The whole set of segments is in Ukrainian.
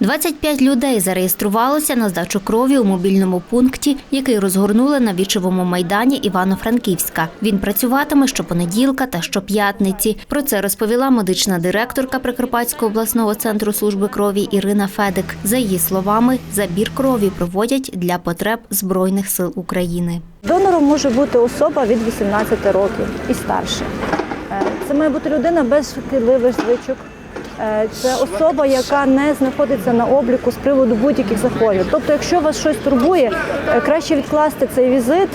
25 людей зареєструвалося на здачу крові у мобільному пункті, який розгорнули на вічовому майдані Івано-Франківська. Він працюватиме щопонеділка та щоп'ятниці. Про це розповіла медична директорка Прикарпатського обласного центру служби крові Ірина Федик. За її словами, забір крові проводять для потреб Збройних сил України. Донором може бути особа від 18 років і старше. Е, Це має бути людина без шкідливих звичок. Е, Це особа, яка не знаходиться на обліку з приводу будь-яких захворювань. Тобто, якщо вас щось турбує, е, краще відкласти цей візит,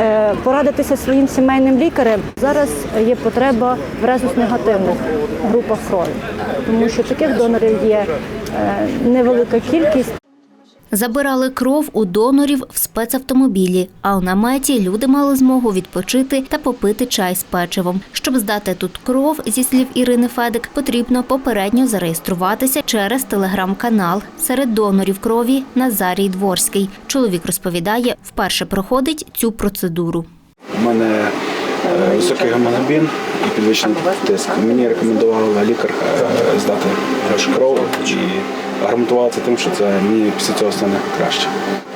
е, порадитися своїм сімейним лікарем. Зараз є потреба в резус негативних групах крові, тому що таких донорів є невелика кількість. Забирали кров у донорів в спецавтомобілі, а у наметі люди мали змогу відпочити та попити чай з печивом. Щоб здати тут кров, зі слів Ірини Федик, потрібно попередньо зареєструватися через телеграм-канал. Серед донорів крові Назарій Дворський. Чоловік розповідає, вперше проходить цю процедуру. У мене е, високий гемоглобін і підвищений тиск. Мені рекомендувала лікар е, здати кров і це тим, що це мені після цього стане краще.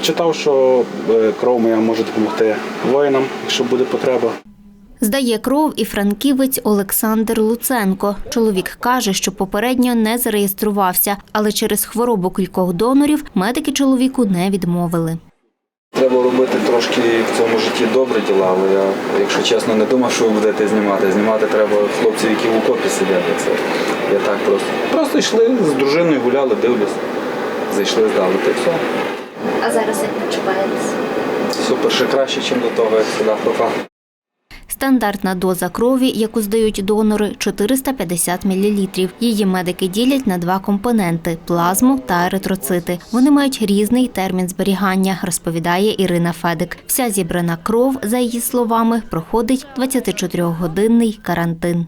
Читав, що е, кров моя може допомогти воїнам, якщо буде потреба. Здає кров і франківець Олександр Луценко. Чоловік каже, що попередньо не зареєструвався, але через хворобу кількох донорів медики чоловіку не відмовили. Треба робити трошки в цьому житті добрі діла, але я, якщо чесно, не думав, що ви будете знімати. Знімати треба хлопців, які в окопі сидять. Це я так просто. Просто йшли з дружиною, гуляли, дивлюсь. Зайшли, здали, та й все. А зараз як почуваєтесь? Супер, ще краще, ніж до того, як сюди попав. Стандартна доза крові, яку здають донори, 450 мл. Її медики ділять на два компоненти плазму та еритроцити. Вони мають різний термін зберігання, розповідає Ірина Федик. Вся зібрана кров, за її словами, проходить 24-годинний карантин.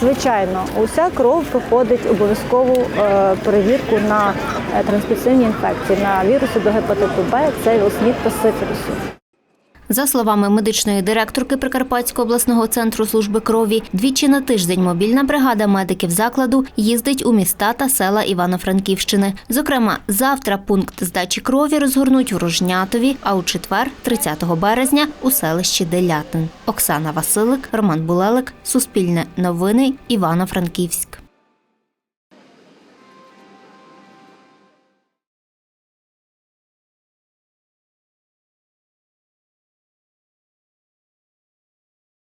Звичайно, уся кров проходить обов'язкову е, перевірку на е, трансмісивні інфекції, на віруси до гепатиту Б, це віл-СНІД та сифілісу. За словами медичної директорки Прикарпатського обласного центру служби крові, двічі на тиждень мобільна бригада медиків закладу їздить у міста та села Івано-Франківщини. Зокрема, завтра пункт здачі крові розгорнуть у Рожнятові, а у четвер, 30 березня, у селищі Делятин. Оксана Василик, Роман Булелик, Суспільне новини, Івано-Франківськ.